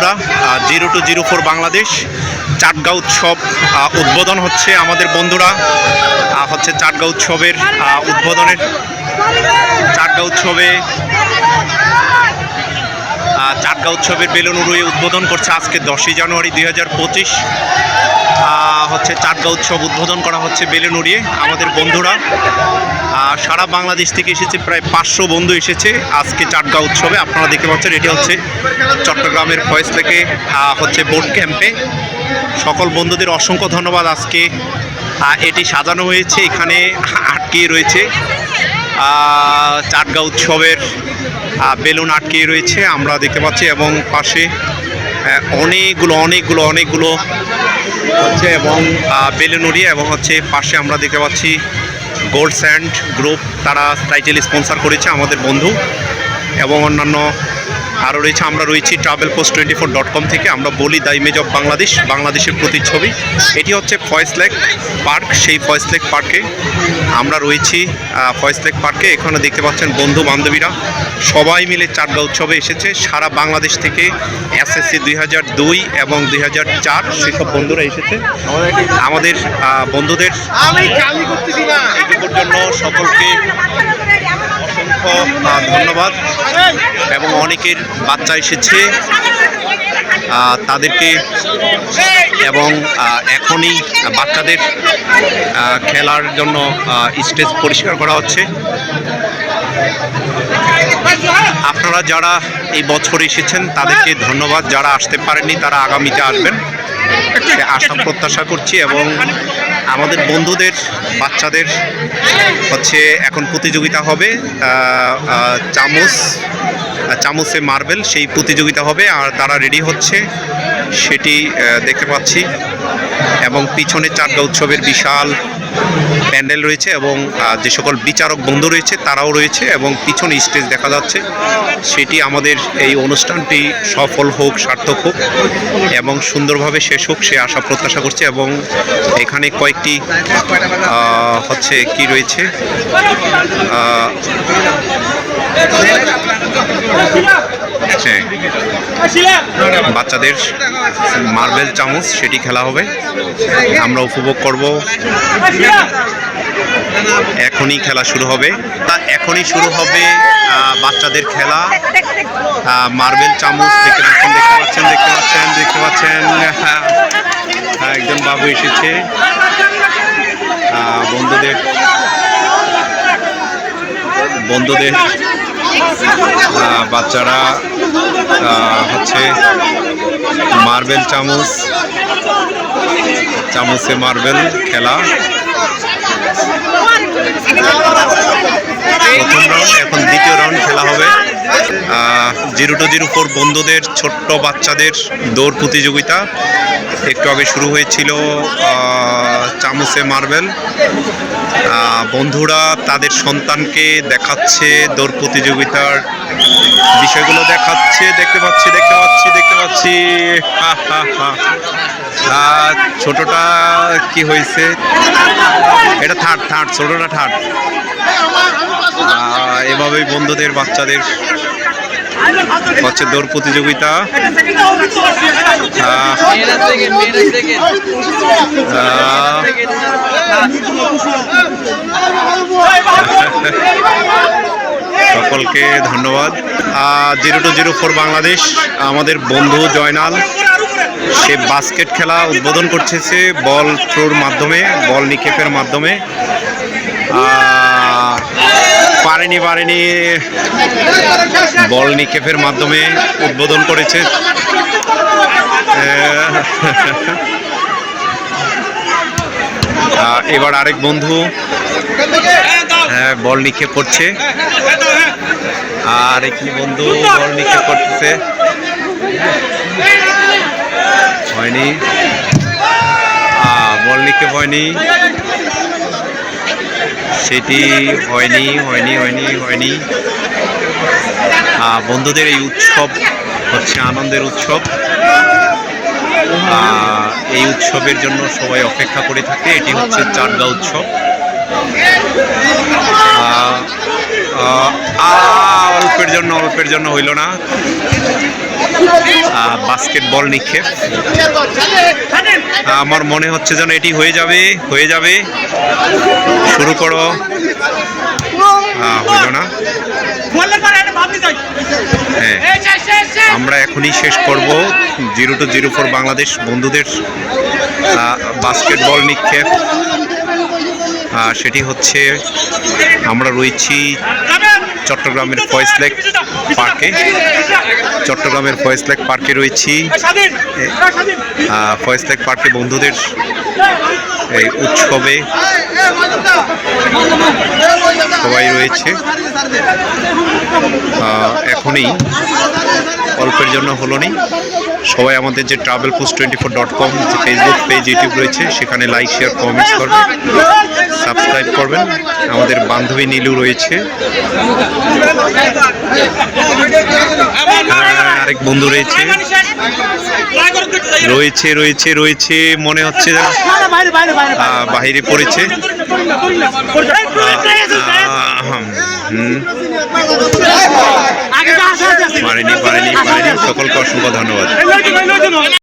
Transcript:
বন্ধুরা zero two zero four Bangladesh Chatga উৎসব উদ্বোধন হচ্ছে আমাদের বন্ধুরা হচ্ছে চাটগা উৎসবের উদ্বোধনের চাটগা উৎসবে চাটগা উৎসবের বেলুন উড়িয়ে উদ্বোধন করছে আজকে দশই জানুয়ারি দুই হাজার পঁচিশ। হচ্ছে চাটগা উৎসব উদ্বোধন করা হচ্ছে বেলুন উড়িয়ে আমাদের বন্ধুরা। সারা বাংলাদেশ থেকে এসেছে, প্রায় পাঁচশো বন্ধু এসেছে আজকে চাটগা উৎসবে। আপনারা দেখতে পাচ্ছেন, এটি হচ্ছে চট্টগ্রামের ফয়েস থেকে হচ্ছে বোট ক্যাম্পে। সকল বন্ধুদের অসংখ্য ধন্যবাদ আজকে। এটি সাজানো হয়েছে, এখানে আটকে রয়েছে। চাটগা উৎসবের বেলুন আটকে রয়েছে, আমরা দেখতে পাচ্ছি, এবং পাশে অনেকগুলো অনেকগুলো অনেকগুলো হচ্ছে, এবং বেলুন উড়িয়ে, এবং হচ্ছে পাশে আমরা দেখতে পাচ্ছি গোল্ড স্যান্ড গ্রুপ তারা টাইটেল স্পন্সর করেছে আমাদের বন্ধু এবং অন্যান্য আরও রয়েছে আমরা রয়েছি travel post twenty four dot com থেকে। আমরা বলি দ্য ইমেজ অফ বাংলাদেশ বাংলাদেশের প্রতিচ্ছবি। এটি হচ্ছে ফয়েস লেক পার্ক সেই ফয়েস লেক পার্কে। আমরা রয়েছি ফয়েস লেক পার্কে। এখানে দেখতে পাচ্ছেন বন্ধু বান্ধবীরা। সবাই মিলে চাটগা উৎসবে এসেছে। সারা বাংলাদেশ থেকে এসএসসি দুই হাজার দুই এবং দুই হাজার চার সেসব বন্ধুরা এসেছে। আমাদের বন্ধুদের জন্য সকলকে অসংখ্য ধন্যবাদ। এবং অনেকের বাচ্চা এসেছে তাদেরকে এবং এখনই বাচ্চাদের খেলার জন্য স্টেজ পরিষ্কার করা হচ্ছে। আপনারা যারা এই বছর এসেছেন, তাদেরকে ধন্যবাদ। যারা আসতে পারেননি, তারা আগামীতে আসবেন। আশা, প্রত্যাশা করছি এবং আমাদের বন্ধুদের বাচ্চাদের হচ্ছে এখন প্রতিযোগিতা হবে চামচ চামচে মার্বেল, সেই প্রতিযোগিতা হবে আর তারা রেডি হচ্ছে। সেটি দেখতে পাচ্ছি। এবং পিছনে চারগা উৎসবের বিশাল প্যান্ডেল রয়েছে এবং যে সকল বিচারক বন্ধু রয়েছে, তারাও রয়েছে এবং পিছনে স্টেজ দেখা যাচ্ছে। সেটি আমাদের এই অনুষ্ঠানটি সফল হোক, সার্থক হোক এবং সুন্দরভাবে শেষ হোক সে আশা প্রত্যাশা করছে এবং এখানে কয়েকটি হচ্ছে কি রয়েছে? বাচ্চাদের মার্বেল চামচ সেটি খেলা হবে। আমরা উপভোগ করব। এখনই খেলা শুরু হবে। তা এখনই শুরু হবে বাচ্চাদের খেলা। মার্বেল চামচ দেখতে পাচ্ছেন দেখতে পাচ্ছেন দেখতে পাচ্ছেন দেখতে পাচ্ছেন। হ্যাঁ, একজন বাবু এসেছে আহ, বন্ধুদের বন্ধুদের বাচ্চারা হচ্ছে মার্বেল চামচ চামচে মার্বেল খেলা প্রথম রাউন্ড এখন দ্বিতীয় রাউন্ড খেলা হবে জিরো টু জিরো ফোর বন্ধুদের, ছোট্ট বাচ্চাদের দৌড় প্রতিযোগিতা একটু আগে শুরু হয়েছিল চামচে মার্বেল। বন্ধুরা তাদের সন্তানকে দেখাচ্ছে দৌড় প্রতিযোগিতার বিষয়গুলো দেখাচ্ছে, দেখতে পাচ্ছি দেখতে পাচ্ছি দেখতে পাচ্ছি। ছোটটা কি হয়েছে? এটা থার্ড থার্ড, ছোটটা থার্ড। এভাবেই বন্ধুদের, বাচ্চাদের হচ্ছে দৌড় প্রতিযোগিতা। সকলকে ধন্যবাদ। Zero two zero four Bangladesh, আমাদের বন্ধু জয়নাল, সে বাস্কেট খেলা উদ্বোধন করতেছে বল থ্রোর মাধ্যমে, বল নিক্ষেপের মাধ্যমে। পারেনি পারেনি। বল নিক্ষেপের মাধ্যমে উদ্বোধন করেছে। এবার আরেক বন্ধু হ্যাঁ বল নিক্ষেপ করছে। আর একটি বন্ধু বল নিক্ষেপ করতেছে। হয়নি। বল নিক্ষেপ হয়নি। সেটি হয়নি হয়নি হয়নি হয়নি। বন্ধুদের এই উৎসব হচ্ছে আনন্দের উৎসব। এই উৎসবের জন্য সবাই অপেক্ষা করে থাকে। এটি হচ্ছে চাটগা উৎসব। অল্পের জন্য অল্পের জন্য হইল না। বাস্কেটবল নিক্ষেপ। আমার মনে হচ্ছে যেন এটি হয়ে যাবে হয়ে যাবে। শুরু করো। হইল না। হ্যাঁ। আমরা এখনই শেষ করব। Zero two zero four Bangladesh বন্ধুদের বাস্কেটবল নিক্ষেপ। সেটি হচ্ছে আমরা রয়েছি চট্টগ্রামের ফয়েস লেক। পার্কে, চট্টগ্রামের ফয়েস লেক পার্কে রয়েছি। ফয়েস লেক পার্কে বন্ধুদের এই উৎসবে সবাই রয়েছে। এখনই অল্পের জন্য হলো নি। সবাই আমাদের যে travel post twenty four dot com যে ফেসবুক পেজ ইউটিউব রয়েছে, সেখানে লাইক শেয়ার কমেন্টস করবেন সাবস্ক্রাইব করবেন। আমাদের বান্ধবী নীলু রয়েছে। আরেক বন্ধু রয়েছে। রয়েছে রয়েছে রয়েছে, মনে হচ্ছে বাহিরে পড়েছে। পারেনি পারেনি পারেনি। সকলকে অসংখ্য ধন্যবাদ।